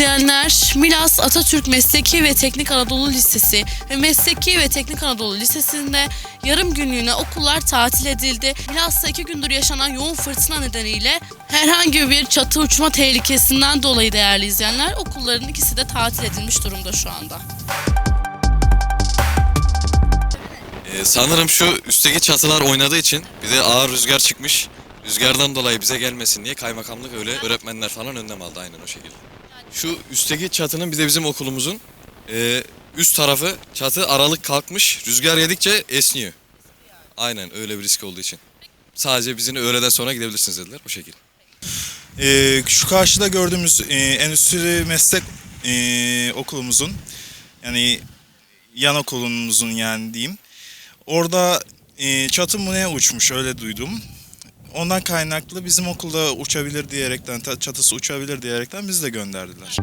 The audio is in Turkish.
izleyenler, Milas Atatürk Mesleki ve Teknik Anadolu Lisesi ve Mesleki ve Teknik Anadolu Lisesi'nde yarım günlüğüne okullar tatil edildi. Milas'ta iki gündür yaşanan yoğun fırtına nedeniyle herhangi bir çatı uçma tehlikesinden dolayı değerli izleyenler okulların ikisi de tatil edilmiş durumda şu anda. Ee, sanırım şu üstteki çatılar oynadığı için bir de ağır rüzgar çıkmış. Rüzgardan dolayı bize gelmesin diye kaymakamlık öyle öğretmenler falan önlem aldı aynen o şekilde. Şu üstteki çatının bir de bizim okulumuzun e, üst tarafı çatı aralık kalkmış rüzgar yedikçe esniyor. Aynen öyle bir risk olduğu için. Sadece bizim öğleden sonra gidebilirsiniz dediler o şekilde. Ee, şu karşıda gördüğümüz e, endüstri meslek e, okulumuzun yani yan okulumuzun yani diyeyim. Orada e, çatı mı ne uçmuş öyle duydum. Ondan kaynaklı bizim okulda uçabilir diyerekten, çatısı uçabilir diyerekten bizi de gönderdiler.